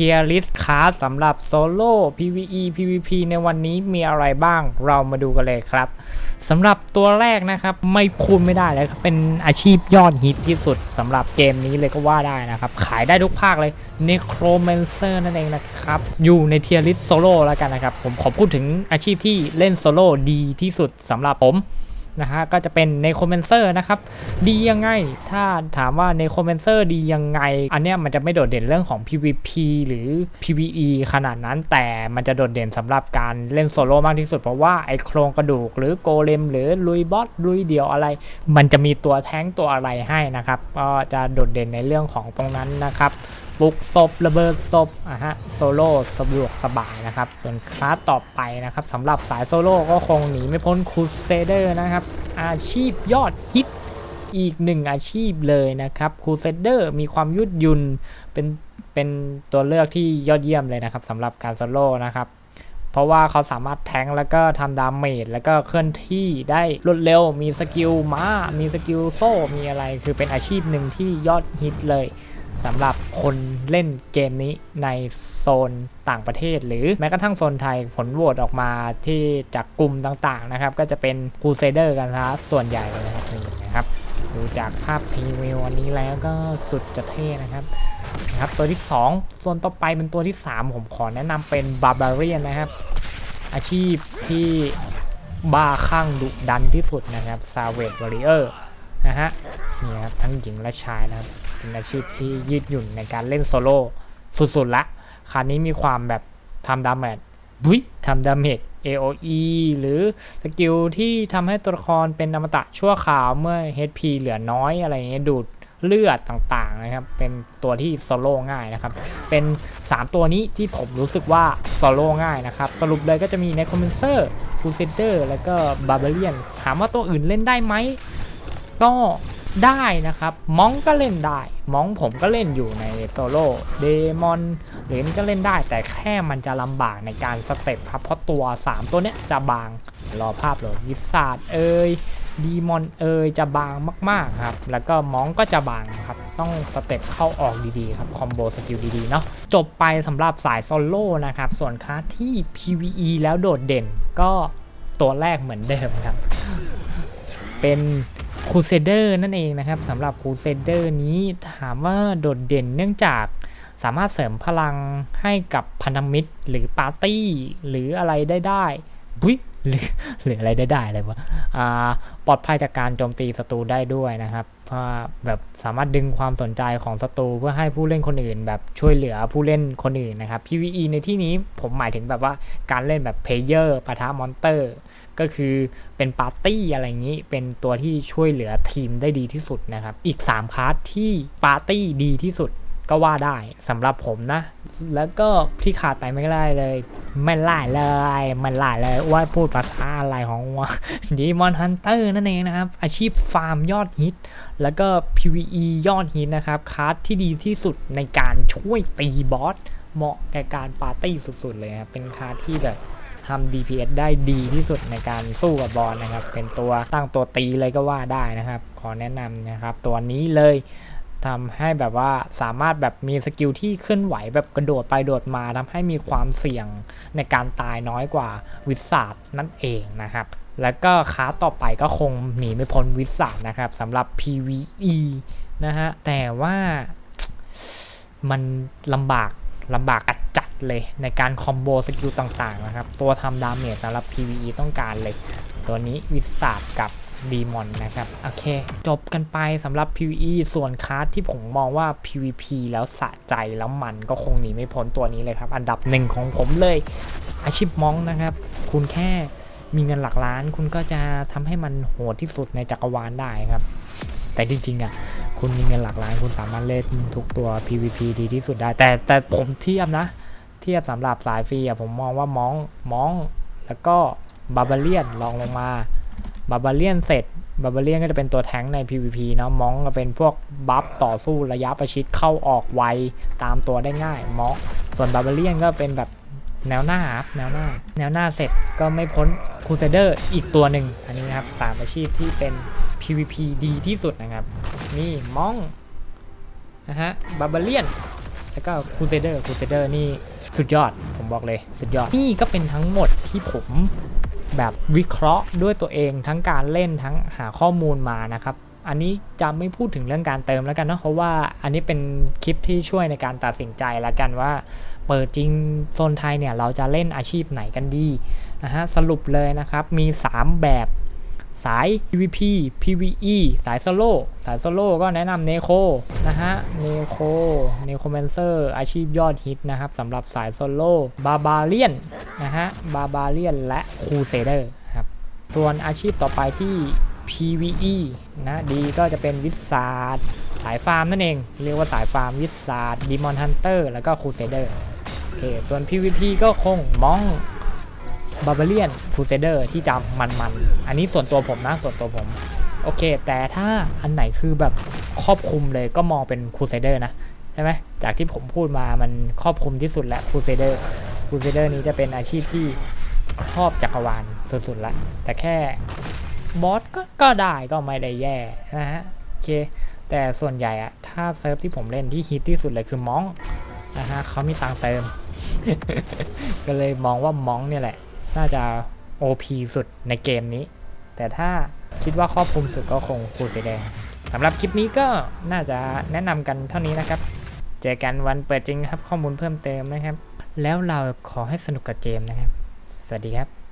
เทียริสคาสสำหรับโซโล่ PVE PVP ในวันนี้มีอะไรบ้างเรามาดูกันเลยครับสำหรับตัวแรกนะครับไม่พูดไม่ได้เลยครับเป็นอาชีพยอดฮิตที่สุดสำหรับเกมนี้เลยก็ว่าได้นะครับ ขายได้ทุกภาคเลย Necromancer นั่นเองนะครับ อยู่ในเทียริสโซโล่แล้วกันนะครับ ผมขอพูดถึงอาชีพที่เล่นโซโล่ดีที่สุดสำหรับผม นะฮะก็จะเป็นในคอมเมนเซอร์นะครับดียังไง ถ้าถามว่าในคอมเมนเซอร์ดียังไง อันเนี้ยมันจะไม่โดดเด่นเรื่องของ PVP หรือ PVE ขนาดนั้นแต่มันจะโดดเด่นสำหรับการเล่นโซโล่มากที่สุด เพราะว่าไอโครงกระดูก หรือโกเลม หรือลุยบอสลุยเดียวอะไร มันจะมีตัวแท้งตัวอะไรให้นะครับก็จะโดดเด่นในเรื่องของตรงนั้นนะครับ ปลุกศพระเบิดศพอะฮะโซโล่สะดวกสบายนะครับ ส่วนคลาสต่อไปนะครับสำหรับสายโซโล่ก็คงหนีไม่พ้นคูเซเดอร์นะครับ อาชีพยอดฮิตอีกหนึ่งอาชีพเลยนะครับคูเซเดอร์มีความยืดยุนเป็นเป็นตัวเลือกที่ยอดเยี่ยมเลยนะครับสำหรับการโซโล่นะครับเพราะว่าเขาสามารถแทงแล้วก็ทำดาเมจแล้วก็เคลื่อนที่ได้รวดเร็ว มีสกิลม้า มีสกิลโซ่ มีอะไร คือเป็นอาชีพหนึ่งที่ยอดฮิตเลย สำหรับคนเล่นเกมนี้ในโซนต่างประเทศ หรือแม้กระทั่งโซนไทยผลโหวตออกมาที่จากกลุ่มต่างๆนะครับ ก็จะเป็นคูเซเดอร์กันซะส่วนใหญ่เลยนะครับนี่นะครับ ดูจากภาพพรีวิววันนี้แล้วก็สุดจะเท่นะครับนะครับ ตัวที่ 2 ส่วนต่อไปเป็นตัวที่ 3 ผมขอแนะนำเป็นบาบาเรียนนะครับ อาชีพที่บ้าคลั่งดุดันที่สุดนะครับซาเวดวอริเออร์ นะฮะนี่ครับทั้งหญิงและชายนะครับเป็นอาชีพที่ยืดหยุ่นในการเล่นโซโล่สุดๆละคราวนี้มีความแบบทำดาเมจบุ้ยทำดาเมจ AOE หรือสกิลที่ทำให้ตัวละครเป็นอมตะชั่วคราวเมื่อ HP เหลือน้อยอะไรเงี้ยดูดเลือดต่างๆนะครับ เป็นตัวที่โซโล่ง่ายนะครับ เป็น 3 ตัวนี้ที่ผมรู้สึกว่าโซโล่ง่ายนะครับ สรุปเลยก็จะมีในคอมเมนเซอร์คูเซเดอร์แล้วก็บา r บเ r ียนถามว่าตัวอื่นเล่นได้ไหม ก็ได้นะครับมองก็เล่นได้มองผมก็เล่นอยู่ในโซโล่เดมอนเหรนก็เล่นได้ แต่แค่มันจะลำบากในการสเต็ปครับ เพราะตัว 3 ตัวเนี้ยจะบางรอภาพเลยวิสาดเอ่ยดีมอนเอ่ยจะบางมากๆครับ แล้วก็มองก็จะบางครับ ต้องสเต็ปเข้าออกดีๆครับ คอมโบสกิลดีๆเนาะจบไปสำหรับสายโซโล่นะครับ ส่วนคลาสที่ PVE แล้วโดดเด่นก็ตัวแรกเหมือนเดิมครับ เป็น คูเซเดอร์นั่นเองนะครับสำหรับคูเซเดอร์นี้ถามว่าโดดเด่นเนื่องจากสามารถเสริมพลังให้กับพันธมิตรหรือปาร์ตี้หรืออะไรได้ได้บุ้ยหรือหรืออะไรได้ได้อะไรวะปลอดภัยจากการโจมตีศัตรูได้ด้วยนะครับเพราะแบบสามารถดึงความสนใจของศัตรูเพื่อให้ผู้เล่นคนอื่น แบบช่วยเหลือผู้เล่นคนอื่นนะครับ PVE ในที่นี้ผมหมายถึงแบบว่าการเล่นแบบเพลเยอร์ปะทะมอนเตอร์ ก็คือเป็นปาร์ตี้อะไรอย่างนี้ เป็นตัวที่ช่วยเหลือทีมได้ดีที่สุดนะครับ อีก 3 คลาสที่ปาร์ตี้ดีที่สุดก็ว่าได้สำหรับผมนะ แล้วก็ที่ขาดไปไม่ได้เลย ไม่ไล่เลยไม่ไล่เลยว่าพูดภาษาอะไรของว่าดีมอนฮันเตอร์นั่นเองนะครับ อาชีพฟาร์มยอดฮิต แล้วก็ PVE ยอดฮิตนะครับคลาสที่ดีที่สุดในการช่วยตีบอสเหมาะแก่การปาร์ตี้สุดๆเลยครับเป็นคลาสที่แบบ ทำ DPS ได้ดีที่สุดในการสู้กับบอลนะครับ เป็นตัวตั้งตัวตีเลยก็ว่าได้นะครับ ขอแนะนำนะครับ ตัวนี้เลยทำให้แบบว่าสามารถแบบมีสกิลที่เคลื่อนไหวแบบกระโดดไปโดดมาทำให้มีความเสี่ยงในการตายน้อยกว่าวิสาดนั่นเองนะครับแล้วก็คลาต่อไปก็คงหนีไม่พ้นวิสาดนะครับสำหรับ PVE นะฮะแต่ว่ามันลำบากลำบากอัดจัด เลยในการคอมโบสกิลต่างๆนะครับ ตัวทำดาเมจสำหรับ PVE ต้องการเลย ตัวนี้วิสาดกับดีมอนนะครับ โอเค จบกันไปสำหรับ PVE ส่วนคลาสที่ผมมองว่า PVP แล้วสะใจแล้วมันก็คงหนีไม่พ้นตัวนี้เลยครับ อันดับหนึ่งของผมเลย อาชีพมองนะครับ คุณแค่มีเงินหลักล้าน คุณก็จะทำให้มันโหดที่สุดในจักรวาลได้ครับ แต่จริงๆอะคุณมีเงินหลักล้าน คุณสามารถเล่นทุกตัว PVP ดีที่สุดได้ แต่แต่ผมเทียบนะ เทียบสำหรับสายฟรีอะผมมองว่ามองมอง แล้วก็บาบาเลียนลองลงมาบาบาเลียนเสร็จบาบาเลียนก็จะเป็นตัวแทงใน PVP เนาะมองก็เป็นพวกบัฟต่อสู้ระยะประชิดเข้าออกไวตามตัวได้ง่ายมองส่วนบาบาเลียนก็เป็นแบบแนวหน้าครับแนวหน้า แนวหน้าเสร็จก็ไม่พ้นคูเซเดอร์อีกตัวหนึ่งอันนี้นะครับสามอาชีพที่เป็น PVP ดีที่สุดนะครับ นี่มองนะฮะบาบาเลียน แล้วก็คูเซเดอร์คูเซเดอร์นี่ สุดยอดผมบอกเลยสุดยอดนี่ก็เป็นทั้งหมดที่ผมแบบวิเคราะห์ด้วยตัวเองทั้งการเล่นทั้งหาข้อมูลมานะครับ อันนี้จะไม่พูดถึงเรื่องการเติมแล้วกันนะเพราะว่าอันนี้เป็นคลิปที่ช่วยในการตัดสินใจแล้วกันว่า เปิดจริงโซนไทยเนี่ยเราจะเล่นอาชีพไหนกันดีนะฮะสรุปเลยนะครับมี 3 แบบ สาย PVP PVE สายโซโล่สายโซโล่ก็แนะนำเนโคนะฮะเนโคเนโคแมนเซอร์อาชีพยอดฮิตนะครับสำหรับสายโซโล่บาบาเลียนนะฮะบาบาเลียนและคูเซเดอร์ครับส่วนอาชีพต่อไปที่ PVE นะดีก็จะเป็นวิสาดสายฟาร์มนั่นเอง เรียกว่าสายฟาร์มวิสาดดีมอนฮันเตอร์แล้วก็คูเซเดอร์โอเคส่วน PVP ก็คงมอง บาบาเลียนคูเซเดอร์ที่จำมันๆ อันนี้ส่วนตัวผมนะส่วนตัวผม โอเค แต่ถ้าอันไหนคือแบบครอบคลุมเลยก็มองเป็นคูเซเดอร์นะ ใช่ไหมจากที่ผมพูดมามันครอบคลุมที่สุดแล้วคูเซเดอร์คูเซเดอร์นี้จะเป็นอาชีพที่ครอบจักรวาลสุดๆละแต่แค่บอสก็ก็ได้ก็ไม่ได้แย่นะฮะโอเค แต่ส่วนใหญ่อะถ้าเซิร์ฟที่ผมเล่นที่ฮิตที่สุดเลยคือมองนะฮะเขามีตังเติม ก็เลยมองว่ามองเนี่ยแหละ น่าจะ OP สุดในเกมนี้ แต่ถ้าคิดว่าครอบคลุมสุดก็คงคูสีแดงสำหรับคลิปนี้ก็น่าจะแนะนำกันเท่านี้นะครับ เจอกันวันเปิดจริงครับข้อมูลเพิ่มเติมนะครับ แล้วเราขอให้สนุกกับเกมนะครับ สวัสดีครับ